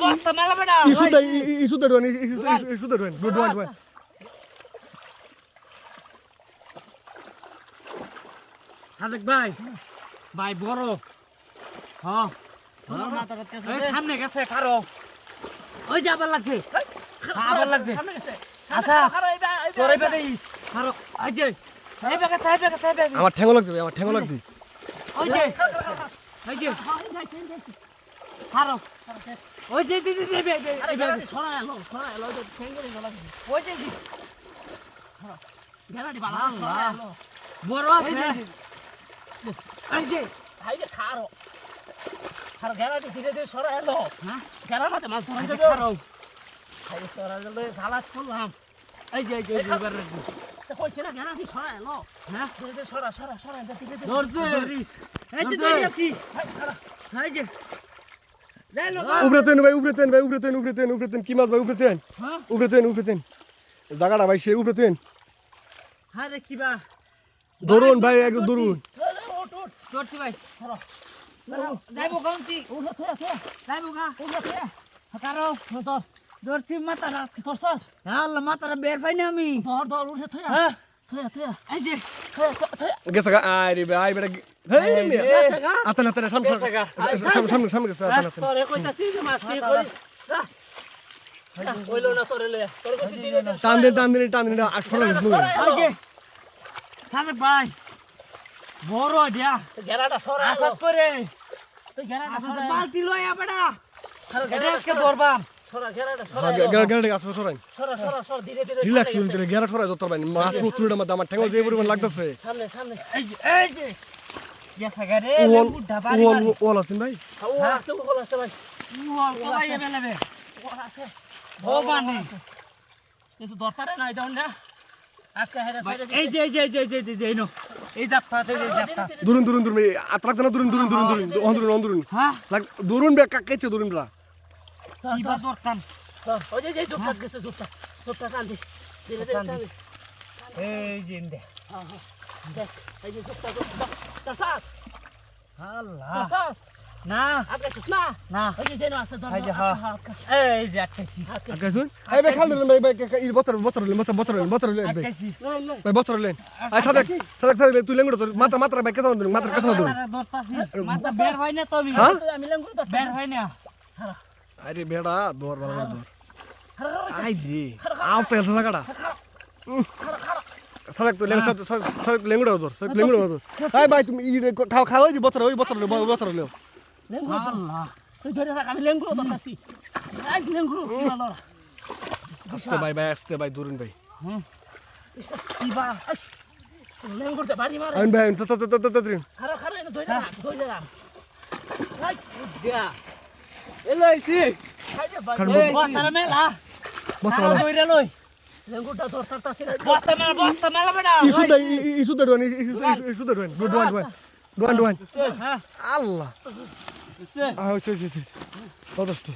বস্তা মেলা ডোন ভাই ভাই বড়। হ্যাঁ সামনে গেছে কারও। ওই যে আবার লাগছে। আবার লাগছে। আচ্ছা তোর এবার দিস কারও এই যে আমার ঠ্যাঙ্গো লাগছে আমার ঠ্যাঙ্গো লাগছে। ওই যে ওই যে। কারও ওই যে দিদি দিদি এই বেগে ওই যে বড় আছে। এই যে। হ্যাঁ? কারও এই যে এই যে এবার রাখবি। হ্যাঁ? ধরতে এই যে ধরে আছি এই যে যাই লোক উপরে তেন ভাই উপরে তেন ভাই উপরে তেন উপরে তেন উপরে তেন কি মাছ ভাই উপরে তেন হ্যাঁ উপরে তেন উপরে তেন জায়গাটা ভাই সে উপরে তেন আরে কিবা ধরুন ভাই একদম ধরুন ধরছি ভাই যাইবো কাউন্টি যাইবো গা কারও ধরছি মাথাটা আল্লাহ মাথাটা বের পাই না আমি হ্যাঁ এই যে গেছে আরে ভাই বেটা হেই রে আতন আতন সামনে সামনে সামনে সামনে গেছে আতন আতন যে বড় ভাই মানে কিন্তু দরকারে নাই যাও না এই যে এই যে এই যে এই যে এই নো। এই জাপটা এই যে জাপটা দুরুন দুরুন দুরুন আত লাগতে না দুরুন দুরুন দুরুন দুরুন। অন দুরুন অন দুরুন হ্যাঁ দুরুন বে কাকেছে দুরুন বলা কিবা দরকার ওই যে জুপটা গেছে জুপটা জুপটা টান দি ধীরে ধীরে টান দি এই যে ইন্দে হ্যাঁ, হ্যাঁ। দেখ, এই যে জুপটা জুপটা তাসাদ আল্লাহ তাসাদ না আগে না না ওই যে যেন আছে ধর এই যে, হ্যাঁ। এই যে আটকাইছি আকাশুন এই ভাই খাল ভাই ভাই এই বছর বছর বছর বছর বছর লেন ভাই ভাই বছর লেন আই সাদেক সাদেক সাদেক তুই লেঙ্গুড় তোর মাত্রা মাত্রা ভাই ধরুন মাত্রা মাথাটা ধরতাছি মাথা বের হয় না তুমি হ্যাঁ? তুই আমি লেঙ্গুর তো বের হয় না আরে বেড়া দর বাবা দর আই রে আও তেল সাকাটা সাদেক তুই লেঙ্গুড় সাদেক লেঙ্গুড় ধর সাদেক লেঙ্গুড় ধর আই ভাই তুমি ই খাও খাও ওই বছর ওই বছর বছর লেও আল্লাহ। তুই ধরে রাখ আমি লেঙ্গুর ধরতাছি আই হলো আস্তে ভাই ভাই আস্তে ভাই ধরুন ভাই। হুম। কিবা লেঙ্গুর দে বাড়ি মারে। আইন ভাই আইন তত তত তত দিন খারা খারা ধরে রাখ ধরে রাখ। আই দিয়া এলাইছি। বস্তাটা মেলা? বস্তা দইরা লই। লেঙ্গুরটা ধরতাছি বস্তা মেলা বস্তা মেলা বেটা। ইসু দে ইসু দে দোয়ান ইসু ইসু দে ডোন ডোন ডোন ডোন ডোন আল্লাহ। আল্লাহ আ হইছে হইছে যথেষ্ট।